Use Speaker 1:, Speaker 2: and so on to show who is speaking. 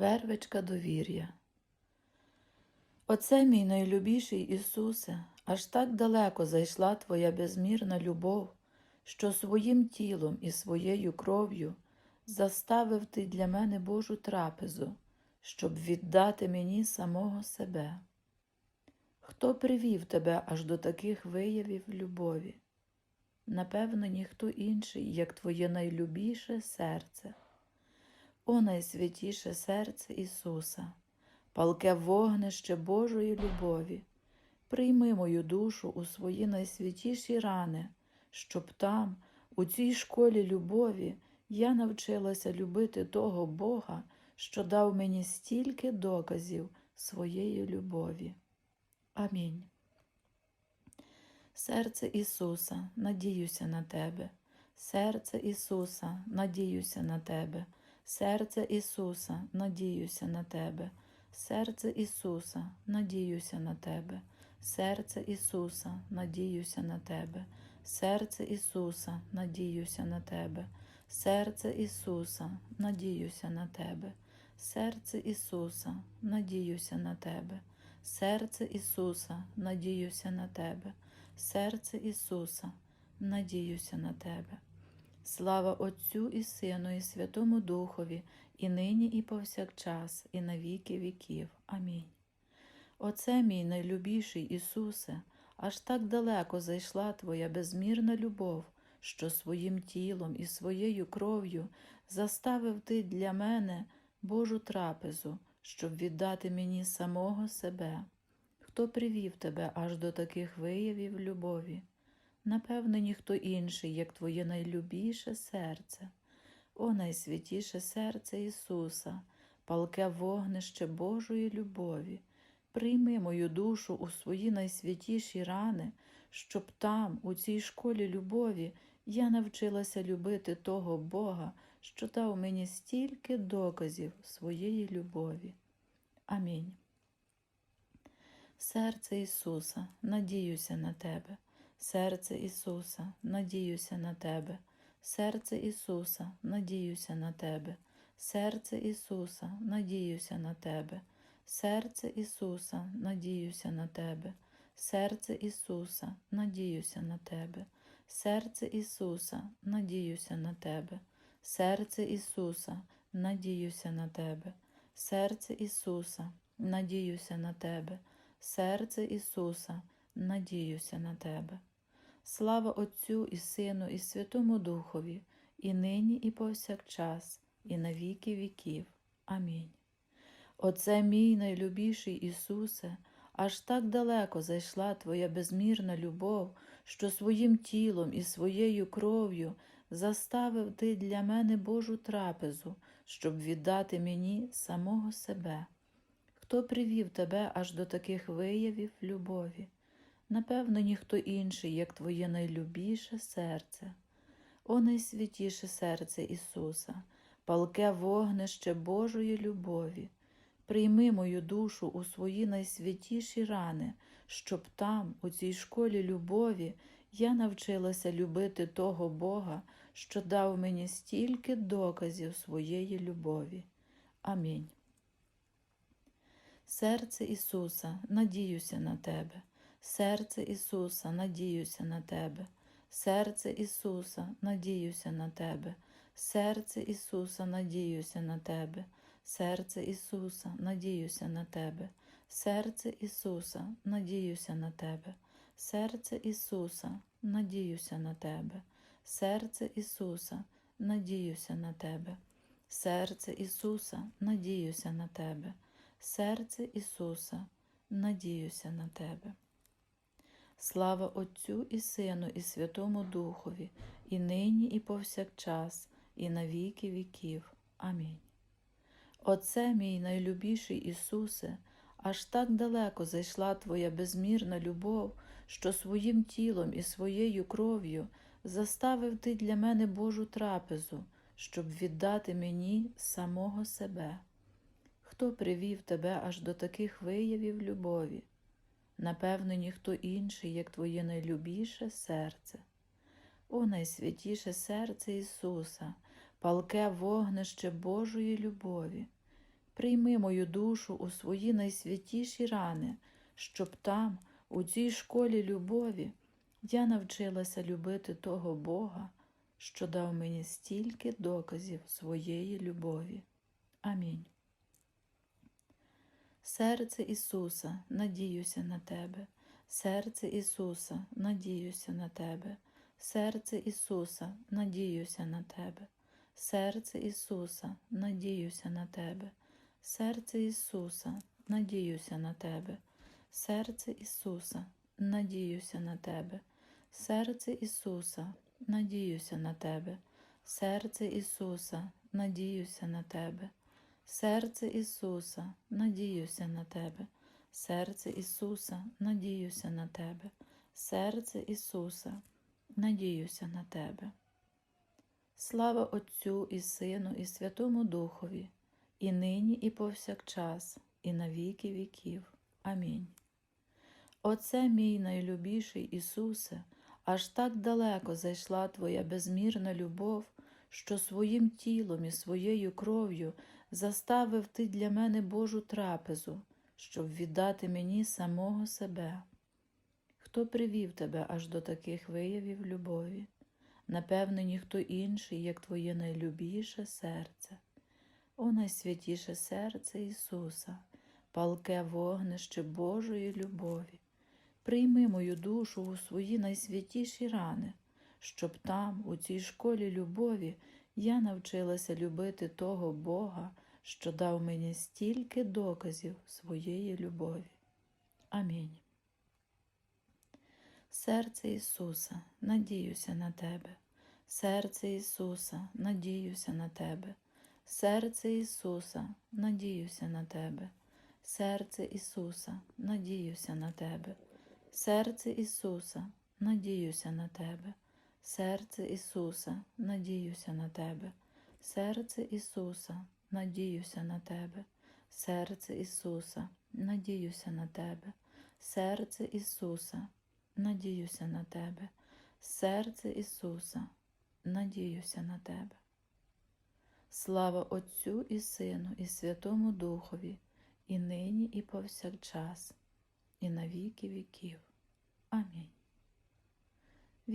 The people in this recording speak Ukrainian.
Speaker 1: Вервичка довір'я. Оце мій найлюбіший Ісусе, аж так далеко зайшла Твоя безмірна любов, що своїм тілом і своєю кров'ю заставив Ти для мене Божу трапезу, щоб віддати мені самого себе. Хто привів тебе аж до таких виявів любові? Напевно, ніхто інший, як Твоє найлюбіше серце. О найсвятіше серце Ісуса, палке вогнище Божої любові, прийми мою душу у свої найсвятіші рани, щоб там, у цій школі любові, я навчилася любити того Бога, що дав мені стільки доказів своєї любові. Амінь. Серце Ісуса, надіюся на Тебе, серце Ісуса, надіюся на Тебе, серце Ісуса, надіюся на Тебе, серце Ісуса, надіюся на Тебе, серце Ісуса, надіюся на Тебе, серце Ісуса, надіюся на Тебе, серце Ісуса, надіюся на Тебе, серце Ісуса, надіюся на Тебе, серце Ісуса, надіюся на Тебе. Серце Ісуса, надіюся на Тебе. Слава Отцю і Сину, і Святому Духові, і нині, і повсякчас, і на віки віків. Амінь. Оце мій найлюбіший Ісусе, аж так далеко зайшла Твоя безмірна любов, що своїм тілом і своєю кров'ю заставив Ти для мене Божу трапезу, щоб віддати мені самого себе. Хто привів тебе аж до таких виявів любові? Напевно, ніхто інший, як твоє найлюбіше серце, о найсвятіше серце Ісуса, палке вогнище Божої любові, прийми мою душу у свої найсвятіші рани, щоб там, у цій школі любові, я навчилася любити того Бога, що дав мені стільки доказів своєї любові. Амінь. Серце Ісуса, надіюся на Тебе, серце Ісуса, надіюся на Тебе, серце Ісуса, надіюся на Тебе, серце Ісуса, надіюся на Тебе, серце Ісуса, надіюся на Тебе, серце Ісуса, надіюся на Тебе, серце Ісуса, надіюся на Тебе, серце Ісуса, надіюся на Тебе, серце Ісуса, надіюся на Тебе. Серце Ісуса, надіюся на Тебе. Слава Отцю і Сину, і Святому Духові, і нині, і повсякчас, і на віки віків. Амінь. Оце мій найлюбіший Ісусе, аж так далеко зайшла Твоя безмірна любов, що своїм тілом і своєю кров'ю заставив Ти для мене Божу трапезу, щоб віддати мені самого себе. Хто привів тебе аж до таких виявів любові? Напевно, ніхто інший, як твоє найлюбіше серце, о найсвятіше серце Ісуса, палке вогнище Божої любові, прийми мою душу у свої найсвятіші рани, щоб там, у цій школі любові, я навчилася любити того Бога, що дав мені стільки доказів своєї любові. Амінь. Серце Ісуса, надіюся на Тебе, серце Ісуса, надіюся на Тебе, серце Ісуса, надіюся на Тебе, серце Ісуса, надіюся на Тебе, серце Ісуса, надіюся на Тебе, серце Ісуса, надіюся на Тебе, серце Ісуса, надіюся на Тебе, серце Ісуса, надіюся на Тебе, серце Ісуса, надіюся на Тебе. Серце Ісуса, надіюся на Тебе. Слава Отцю і Сину, і Святому Духові, і нині, і повсякчас, і на віки віків. Амінь. Оце мій найлюбіший Ісусе, аж так далеко зайшла Твоя безмірна любов, що своїм тілом і своєю кров'ю заставив Ти для мене Божу трапезу, щоб віддати мені самого себе. Хто привів тебе аж до таких виявів любові? Напевно, ніхто інший, як твоє найлюбіше серце. О найсвятіше серце Ісуса, палке вогнище Божої любові, Прийми мою душу у свої найсвятіші рани, щоб там, у цій школі любові, я навчилася любити того Бога, що дав мені стільки доказів своєї любові. Амінь. Серце Ісуса, надіюся на Тебе, серце Ісуса, надіюся на Тебе, серце Ісуса, надіюся на Тебе, серце Ісуса, надіюся на Тебе, серце Ісуса, надіюся на Тебе, серце Ісуса, надіюся на Тебе, серце Ісуса, надіюся на Тебе, серце Ісуса, надіюся на Тебе. Серце Ісуса, надіюся на Тебе, серце Ісуса, надіюся на Тебе, серце Ісуса, надіюся на Тебе. Слава Отцю і Сину, і Святому Духові, і нині, і повсякчас, і на віки віків. Амінь. Оце мій найлюбіший Ісусе, аж так далеко зайшла Твоя безмірна любов, що своїм тілом і своєю кров'ю заставив ти для мене Божу трапезу, щоб віддати мені самого себе. Хто привів тебе аж до таких виявів любові? Напевне, ніхто інший, як твоє найлюбіше серце, о найсвятіше серце Ісуса, палке вогнище Божої любові. Прийми мою душу у свої найсвятіші рани, щоб там, у цій школі любові, я навчилася любити того Бога, що дав мені стільки доказів своєї любові. Амінь. Серце Ісуса, надіюся на Тебе, серце Ісуса, надіюся на Тебе, серце Ісуса, надіюся на Тебе, серце Ісуса, надіюся на Тебе, серце Ісуса, надіюся на Тебе, серце Ісуса, надіюся на Тебе, серце Ісуса, надіюся на Тебе, серце Ісуса, надіюся на Тебе, серце Ісуса, надіюся на Тебе, серце Ісуса, надіюся на Тебе. Слава Отцю і Сину, і Святому Духові, і нині, і повсякчас, і на віки віків. Амінь.